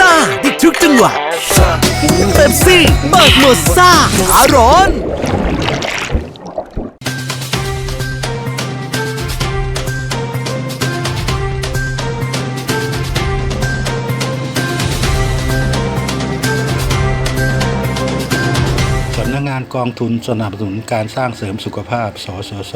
ซ่าได้ทุกจังหวะเต็มซี่เปิดโหมดซ่าขาร้อน กองทุนสนับสนุนการสร้างเสริมสุขภาพ สสส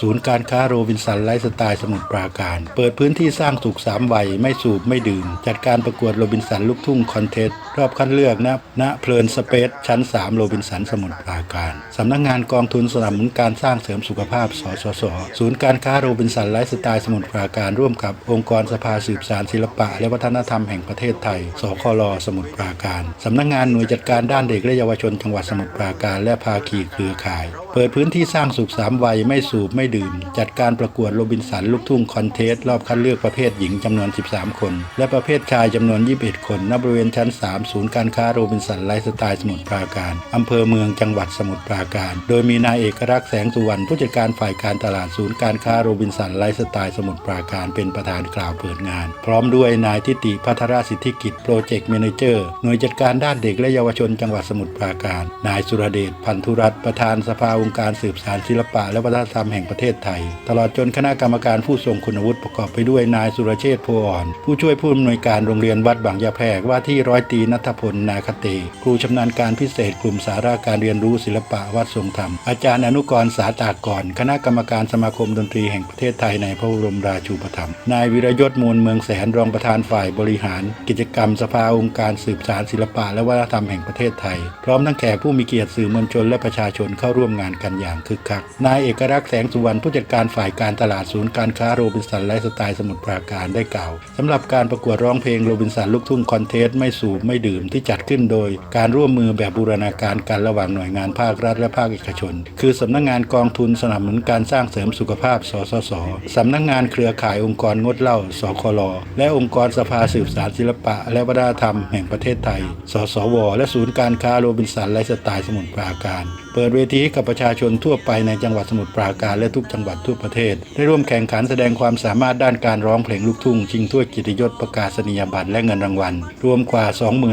ศูนย์การค้าโรบินสันไลฟ์สไตล์สมุทรปราการ เปิดพื้นที่สร้างสุขสามวัย ไม่สูบไม่ดื่ม จัดการประกวดโรบินสันลูกทุ่งคอนเทสต์รอบคัดเลือกณณเพลินสเปซชั้น 3 โรบินสันสมุทรปราการ สำนักงงานกองทุนสนับสนุนการสร้างเสริมสุขภาพ สสส ศูนย์การค้าโรบินสันไลฟ์สไตล์สมุทรปราการร่วมกับองค์กรสภาสืบสารศิลปะ และวัฒนธรรมแห่งประเทศไทย สคลสมุทรปราการ สำนักงานหน่วยจัดการด้านเด็กและเยาวชนจังหวัดสมุทรปราการและภาคีเครือข่าย เปิดพื้นที่สร้างสุขสามวัยไม่สูบไม่ดื่ม จัดการประกวดโรบินสันลูกทุ่งคอนเทสต์รอบคัดเลือกประเภทหญิงจำนวน 13 คน และประเภทชายจำนวน 21 คนณบริเวณชั้น 3 ศูนย์การค้าโรบินสันไลฟ์สไตล์สมุทรปราการอำเภอเมืองจังหวัดสมุทรปราการ โดยมีนายเอกลักษณ์แสงสุวรรณผู้จัดการฝ่ายการตลาดศูนย์การค้าโรบินสันไลฟ์สไตล์สมุทรปราการเป็นประธานกล่าวเปิดงาน พร้อมด้วยนายทิติพัทรสิทธิกิจโปรเจกต์แมนเจอร์หน่วยจัดการด้านเด็กและเยาวชนจังหวัดสมุทรปราการ นายสุรเดชพันธุรัตน์ประธานสภาองค์การสืบสารศิลปะ และวัฒนธรรมแห่งประเทศไทย ตลอดจนคณะกรรมการผู้ทรงคุณวุฒิประกอบไปด้วยนายสุรเชษฐ์โพอ่อน ผู้ช่วยผู้อำนวยการโรงเรียนวัดบางยาแพรกว่าที่ร้อยตีนัทพลนาคเต ครูชำนาญการพิเศษกลุ่มสาระการเรียนรู้ศิลปะวัดทรงธรรม อาจารย์อนุกรสาตากร คณะกรรมการสมาคมดนตรีแห่งประเทศไทยในพระบรมราชูปถัมภ์นายวิรยศมูลเมืองแสนรองประธานฝ่ายบริหาร กิจกรรมสภาองค์การสืบสารศิลปะและวัฒนธรรมแห่งประเทศไทย พร้อมทั้งแขกผู้มีเกียรติสื่อมวลชนและประชาชนเข้าร่วมงานกันอย่างคึกคัก นายเอกลักษณ์แสงสุวรรณผู้จัดการฝ่ายการตลาดศูนย์การค้าโรบินสันไลฟ์สไตล์สมุทรปราการได้กล่าวสำหรับการประกวดร้องเพลงโรบินสันลูกทุ่งคอนเทสต์ไม่สูบไม่ดื่มที่จัดขึ้นโดย การร่วมมือแบบบูรณาการกันระหว่างหน่วยงานภาครัฐและภาคเอกชน คือสำนักงานกองทุนสนับสนุนการสร้างเสริมสุขภาพ สสสสำนักงานเครือข่ายองค์กรงดเหล้า สคลและองค์กรสภาสืบสารศิลปะ และวัฒนธรรมแห่งประเทศไทย สสว และศูนย์การค้าโรบินสันไลฟ์สไตล์สมุทรปราการเปิดเวทีให้กับประชาชนทั่วไปในจังหวัดสมุทรปราการและทุกจังหวัดทั่วประเทศ ได้ร่วมแข่งขันแสดงความสามารถด้านการร้องเพลงลูกทุ่ง ชิงถ้วยกิตยศประกาศนียบัตรและเงินรางวัล รวมกว่า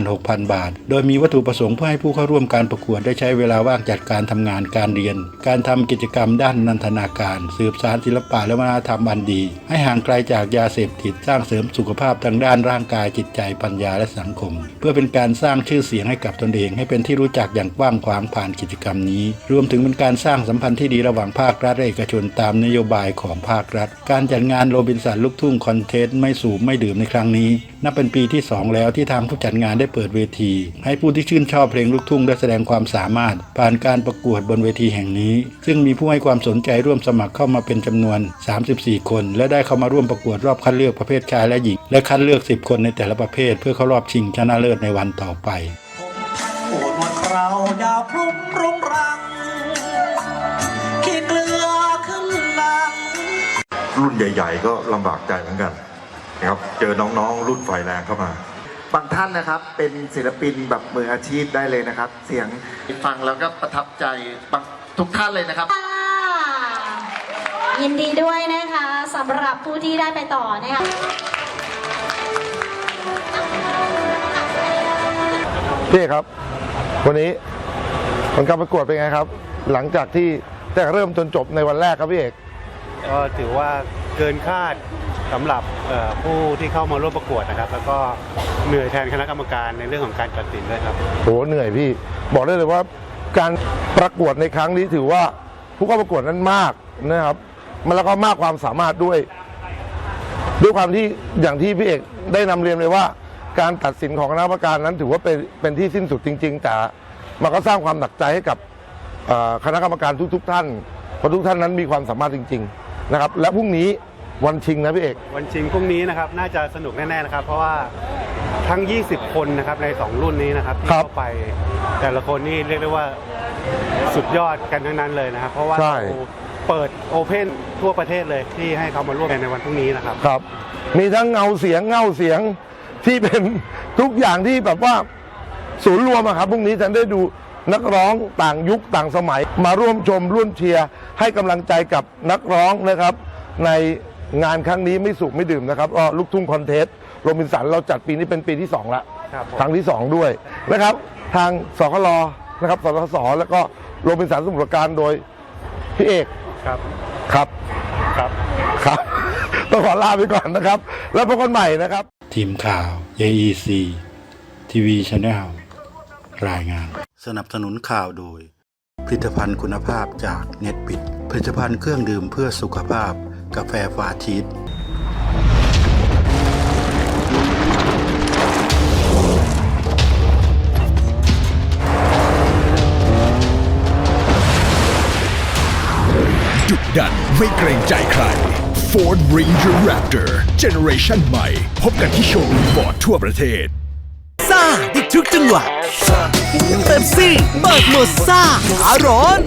26,000 บาท โดยมีวัตถุประสงค์เพื่อให้ผู้เข้าร่วมการประกวดได้ใช้เวลาว่างจากการทำงานการเรียน การทำกิจกรรมด้านนันทนาการ สืบสารศิลปะและวัฒนธรรมอันดี ให้ห่างไกลจากยาเสพติดสร้างเสริมสุขภาพทางด้านร่างกายจิตใจปัญญาและสังคม เพื่อเป็นการสร้างชื่อเสียงให้กับตนเองให้เป็นที่รู้จักอย่างกว้างขวางผ่านกิจกรรมนี้ รวมถึงเป็นการสร้างสัมพันธ์ที่ดีระหว่างภาครัฐและเอกชนตามนโยบายของภาครัฐ การจัดงานโรบินสันลูกทุ่งคอนเทสต์ไม่สูบไม่ดื่มในครั้งนี้ นับเป็นปีที่ 2 แล้วที่ทางผู้จัดงานได้เปิดเวที ให้ผู้ที่ชื่นชอบเพลงลูกทุ่งได้แสดงความสามารถ ผ่านการประกวดบนเวทีแห่งนี้ ซึ่งมีผู้ให้ความสนใจร่วมสมัครเข้ามาเป็นจำนวน 34 คน และได้เข้ามาร่วมประกวดรอบคัดเลือกประเภทชายและหญิง และคัดเลือก 10 คนในแต่ละประเภท เพื่อเข้ารอบชิงชนะเลิศในวันต่อไป โอดวันเราดาวพรุ่งรุงรัง ขี้เกลือขึ้นลัง รุ่นใหญ่ ๆ ก็ลำบากใจเหมือนกันนะครับ เจอน้องๆ รุ่นไฟแรงเข้ามา บางท่านนะครับเป็นศิลปินแบบมืออาชีพได้เลยนะครับ เสียงฟังแล้วก็ประทับใจบางทุกท่านเลยนะครับค่ะยินดีด้วยนะคะสำหรับผู้ที่ได้ไปต่อนะคะ พี่เอกครับ วันนี้ผลการประกวดเป็นไงครับ หลังจากที่แต่เริ่มจนจบในวันแรกครับพี่เอก ก็ถือว่าเกินคาดสำหรับเอ่อผู้ที่เข้ามาร่วมประกวดนะครับ แล้วก็เหนื่อยแทนคณะกรรมการในเรื่องของการตัดสินด้วยครับ โหเหนื่อยพี่ บอกได้เลยว่าการประกวดในครั้งนี้ถือว่าผู้เข้าประกวดนั้นมากนะครับ มันแล้วก็มากความสามารถด้วย ด้วยความที่อย่างที่พี่เอกได้นำเรียนเลยว่า การตัดสินของคณะกรรมการนั้นถือว่าเป็นเป็นที่สิ้นสุดจริง ๆ แต่มันก็สร้างความหนักใจให้กับเอ่อคณะกรรมการทุก ๆ ท่านเพราะทุกท่านนั้นมีความสามารถจริง ๆ นะครับ และพรุ่งนี้วันชิงนะพี่เอก วันชิงพรุ่งนี้นะครับน่าจะสนุกแน่ๆนะครับ เพราะว่าทั้ง 20 คนนะครับใน 2 รุ่นนี้นะครับที่ครับเข้าไปแต่ละคนนี่เรียกได้ว่าสุดยอดกันทั้งนั้นเลยนะครับ เพราะว่าใช่เราเปิดโอเพนทั่วประเทศเลยที่ให้เขามาร่วมกันในวันพรุ่งนี้นะครับครับ มีทั้งเงาเสียงเงาเสียง ที่เป็นทุกอย่างที่แบบว่าศูนย์รวมอะครับพรุ่งนี้ท่านได้ดูนักร้องต่างยุคต่างสมัย มาร่วมชมร่วมเชียร์ให้กำลังใจกับนักร้องนะครับ ในงานครั้งนี้ไม่สูบไม่ดื่มนะครับก็ลูกทุ่งคอนเทสต์โรบินสันเราจัดปีนี้เป็นปีที่สองละครับผม ครั้งที่สองด้วยนะครับ ทางสคลนะครับสสสแล้วก็โรบินสันสมุทรปราการโดยพี่เอกครับ ครับครับ ครับ ต้องขอลาไปก่อนนะครับ แล้วพบกันใหม่นะครับ ทีมข่าว AEC ทีวีช n แนลรายงาน สนับสนุนข่าวโดย ผลิตภัณฑ์คุณภาพจากเน็ตบิด ผลิตภัณฑ์เครื่องดื่มเพื่อสุขภาพ กาแฟฟาชีสดุดันไม่เกรงใจใคร Ford Ranger Raptor Generation ใหม่ พบกันที่โชว์รูมฟอร์ดทั่วประเทศซ่าได้ทุกจังหวะเป๊ปซี่เปิดโหมดซ่าขาร้อน